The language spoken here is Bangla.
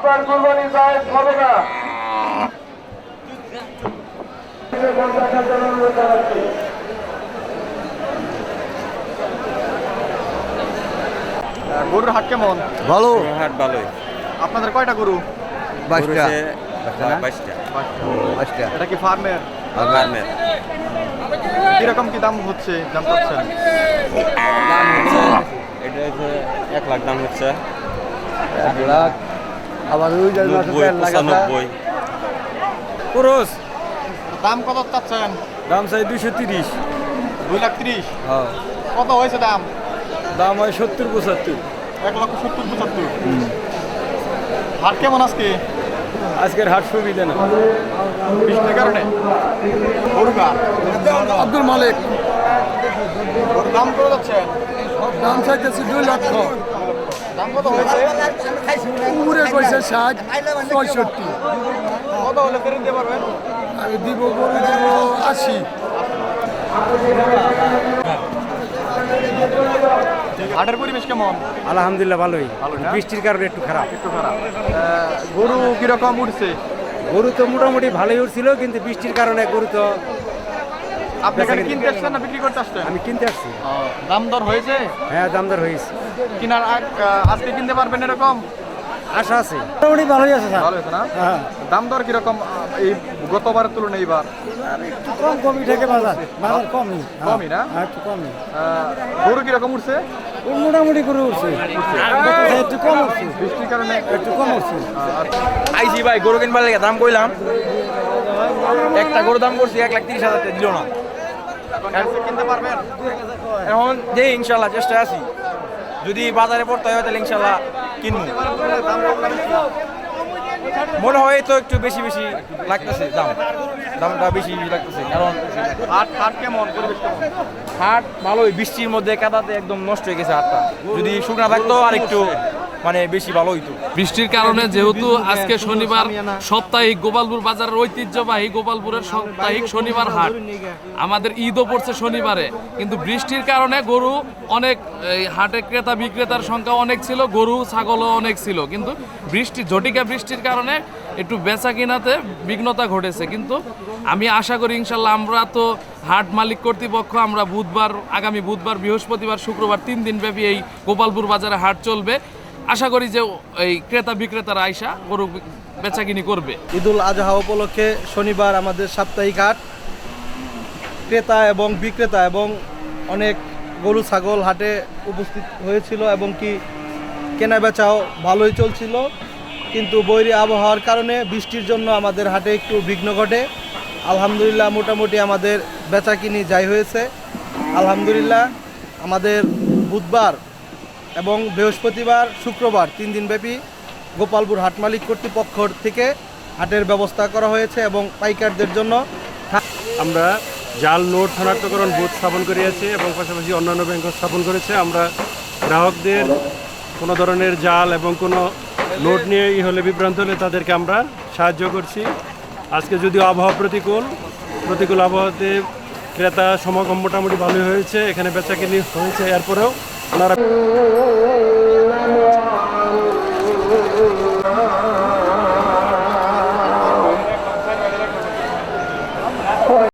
আপনার কুরবানি জায়েজ হবে না। গরুর হাট কেমন? ভালো। হাট ভালোই। আপনাদের কয়টা গরু? বাইশটা। বাইশটা বাইশটা। এটা কি ফার্মের? ফার্মের। কীরকম কি দাম হচ্ছে দাম পাচ্ছেন দাম হচ্ছে এটা এক লাখ দাম হচ্ছে। এক লাখ আবার ওই যে নব্বই পঁচানব্বই। পুরুষ। দাম কত চাচ্ছেন? দাম চাই দুশো তিরিশ। দুই লাখ ত্রিশ? হ্যাঁ। কত হয়েছে দাম? দাম হয় সত্তর পঁচাত্তর। এক লক্ষ সত্তর পঁচাত্তর। হাট কেমন আজকে? আজকের হাট সুবিধা না। বৃষ্টির কারণে? আব্দুল মালিক। দাম কত যাচ্ছে? দাম চাইতেছি দুই লক্ষ। উপরে কইছে ষাট পঁয়ষট্টি। আমি দিব গরু দিব আশি। হাটের পরিবেশ কেমন? আলহামদুলিল্লাহ ভালোই। ভালো না? বৃষ্টির কারণে একটু খারাপ। একটু খারাপ। গরু কীরকম উঠছে? গরু তো মোটামুটি ভালোই উঠছিল কিন্তু বৃষ্টির কারণে গরু তো আপনি এখানে কিনতে আসছেন না বিক্রি করতে আসছেন? আমি কিনতে আসছি। দাম দর হয়েছে? হ্যাঁ দামদার হয়েছে। কিনার আগ- আজকে কিনতে পারবেন এরকম? আশা আছে। মোটামুটি ভালোই আছে স্যার। ভালো হয়েছে না? হ্যাঁ। দাম দর কীরকম এই গতবারের তুলনায় এইবার একটু কম কমই থেকে বাজার। বাজার কমই। কমই না? হ্যাঁ একটু কমই। গরু কীরকম উঠছে? মোটামুটি করে উঠছে। একটু কম উঠছে। বৃষ্টির কারণে? একটু কম উঠছে। আইসি ভাই গরু কিনবার লেগে দাম কইলাম। একটা গরু দাম করছি এক লাখ তিরিশ হাজার দিল না। কিনতে পারবেন? এখন যে ইনশাল্লাহ চেষ্টা আছি। যদি বাজারে পড়তে হয় তাহলে ইনশাল্লাহ কিনবো? মনে হয় তো একটু বেশি বেশি লাগতেছে দাম। দামটা বেশি বেশি লাগতেছে কারণ হাট হাট কেমন? পরিবেশ হাট ভালোই বৃষ্টির মধ্যে কাদাতে একদম নষ্ট হয়ে গেছে হাটটা। যদি শুকনা থাকতো আর একটু মানে বেশি ভালো হইতো। বৃষ্টির কারণে যেহেতু আজকে শনিবার সাপ্তাহিক গোপালপুর বাজারের ঐতিহ্যবাহী গোপালপুরের সাপ্তাহিক শনিবার হাট। আমাদের ঈদও পড়ছে শনিবারে, কিন্তু বৃষ্টির কারণে গরু অনেক হাটে ক্রেতা বিক্রেতার সংখ্যা অনেক ছিল, গরু, ছাগলও অনেক ছিল। কিন্তু বৃষ্টি, ঝটিকা বৃষ্টির কারণে একটু বেচা কিনাতে বিঘ্নতা ঘটেছে। কিন্তু আমি আশা করি ইনশাল্লাহ আমরা তো হাট মালিক কর্তৃপক্ষ, আমরা বুধবার, আগামী বুধবার, বৃহস্পতিবার, শুক্রবার তিন দিন ব্যাপী এই গোপালপুর বাজারে হাট চলবে। আশা করি যে এই ক্রেতা বিক্রেতারা আইসা গরু বেচাকিনি করবে। ঈদুল আজহা উপলক্ষে শনিবার আমাদের সাপ্তাহিক হাট। ক্রেতা এবং বিক্রেতা এবং অনেক গরু ছাগল হাটে উপস্থিত হয়েছিল এবং কি কেনা বেচাও ভালোই চলছিল। কিন্তু বৈরী আবহাওয়ার কারণে বৃষ্টির জন্য আমাদের হাটে একটু বিঘ্ন ঘটে। আলহামদুলিল্লাহ মোটামুটি আমাদের বেচাকিনি যাই হয়েছে। আলহামদুলিল্লাহ আমাদের বুধবার এবং বৃহস্পতিবার, শুক্রবার, তিন দিনব্যাপী গোপালপুর হাট মালিক কর্তৃপক্ষ থেকে হাটের ব্যবস্থা করা হয়েছে এবং পাইকারদের জন্য আমরা জাল নোট শনাক্তকরণ বুথ স্থাপন করিয়াছি এবং পাশাপাশি অন্যান্য ব্যাংক স্থাপন করেছে। আমরা গ্রাহকদের কোনো ধরনের জাল এবং কোনো নোট নিয়ে ই হলে বিভ্রান্ত হলে তাদেরকে আমরা সাহায্য করছি। আজকে যদিও আবহাওয়া প্রতিকূল প্রতিকূল আবহাওয়াতে ক্রেতা সমাগম মোটামুটি ভালোই হয়েছে, এখানে বেচাকেনি হয়েছে। এরপরেও Nara